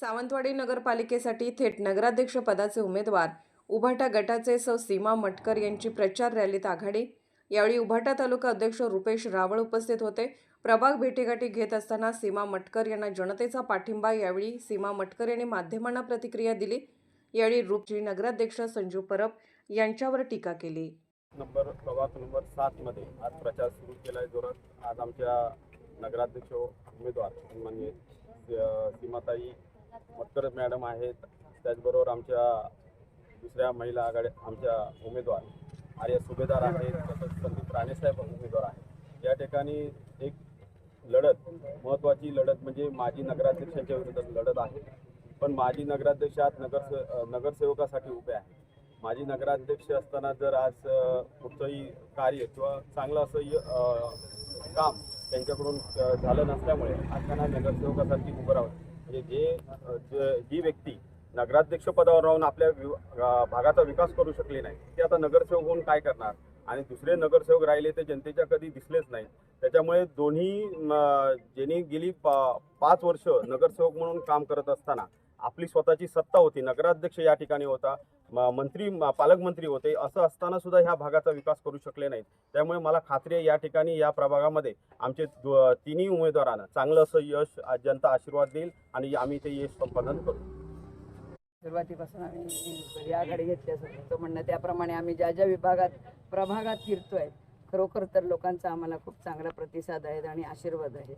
सावंतवाडी नगरपालिकेसाठी थेट नगराध्यक्षपदाचे उमेदवार उभाटा गटाचे सौ. सीमा मटकर यांची प्रचार रॅलीत आघाडी. यावेळी उभाटा तालुका अध्यक्ष रुपेश रावळ उपस्थित होते. प्रभाग भेटीगाठी घेत असताना सीमा मटकर यांना जनतेचा पाठिंबा यावेळी सीमा मटकर यांनी माध्यमांना प्रतिक्रिया दिली. यावेळी रूपजी नगराध्यक्ष संजू परब यांच्यावर टीका केली. नंबर प्रभाग नंबर सातमध्ये आज प्रचार सुरू केला आहे जोरात. आज आमच्या नगराध्यक्ष उमेदवार माननीय सीमाताई मटकर मॅडम आहेत. त्याचबरोबर आमच्या दुसऱ्या महिला आघाडी आमच्या उमेदवार आर्य सुभेदार आहेत तसंच संदीप राणेसाहेब उमेदवार आहेत. या ठिकाणी एक लढत महत्त्वाची लढत म्हणजे माजी नगराध्यक्षांच्या विरोधात लढत आहे. पण माजी नगराध्यक्ष आज नगर नगरसेवकासाठी उभे आहे माजी नगराध्यक्ष असताना जर आज कुठचंही कार्य किंवा चांगलं असं काम त्यांच्याकडून झालं नसल्यामुळे आज त्यांना नगरसेवकासाठी उभं राहतं म्हणजे जे जे- जी व्यक्ती नगराध्यक्ष पदावर राहून आपल्या वि- भागाचा विकास करू शकले नाही ते आता नगरसेवक होऊन काय करणार? आणि दुसरे नगरसेवक राहिले ते जनतेच्या कधी दिसलेच नाही. त्याच्यामुळे दोन्ही ज्यांनी गेली पा पाच वर्ष नगरसेवक म्हणून काम करत असताना आपली स्वतःची सत्ता होती. नगराध्यक्ष या ठिकाणी होता. म- मंत्री म- पालकमंत्री होते. असं असताना सुद्धा ह्या भागाचा विकास करू शकले नाहीत. त्यामुळे मला खात्री आहे या ठिकाणी या प्रभागामध्ये आमचे तिन्ही उमेदवारांना चांगलं असं यश जनता आशीर्वाद देईल आणि आम्ही ते यश संपादन करू. सुरुवातीपासून आम्ही घरी आघाडी घेतली असं तुमचं म्हणणं. त्याप्रमाणे आम्ही ज्या ज्या विभागात प्रभागात फिरतोय खरोखर तर लोकांचा आम्हाला खूप चांगला प्रतिसाद आहे आणि आशीर्वाद आहे.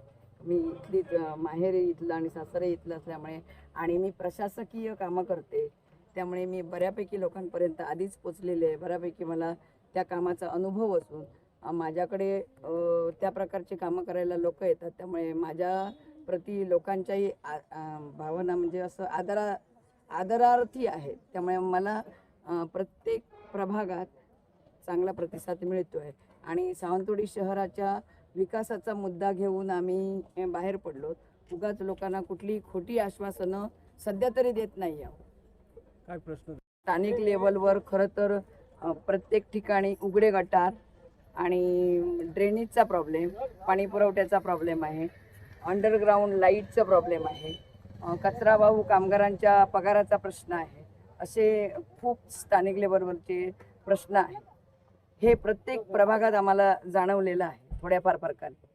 मी इथलीच माहेरी इथलं आणि सासरे इथलं असल्यामुळे आणि मी प्रशासकीय कामं करते. त्यामुळे मी बऱ्यापैकी लोकांपर्यंत आधीच पोचलेले आहे. बऱ्यापैकी मला त्या कामाचा अनुभव असून माझ्याकडे त्या प्रकारची कामं करायला लोक येतात. त्यामुळे माझ्या प्रती लोकांच्याही आ- भावना म्हणजे असं आदरा आदरार्थी आहेत. त्यामुळे मला प्रत्येक प्रभागात चांगला प्रतिसाद मिळतो आहे आणि सावंतवाडी शहराच्या विकासाचा मुद्दा घेऊन आम्ही बाहेर पडलो. उगाच लोकांना कुठली खोटी आश्वासनं सध्या तरी देत नाही आहोत. काय प्रश्न? स्थानिक लेवलवर खरं तर प्रत्येक ठिकाणी उघडे गटार आणि ड्रेनेजचा प्रॉब्लेम पाणी पुरवठ्याचा प्रॉब्लेम आहे. अंडरग्राऊंड लाईटचा प्रॉब्लेम आहे. कचरा वाहू कामगारांच्या पगाराचा प्रश्न आहे. असे खूप स्थानिक लेवलवरचे प्रश्न आहेत. हे प्रत्येक प्रभागात आम्हाला जाणवलेलं आहे. थोड्याफार फरकाने.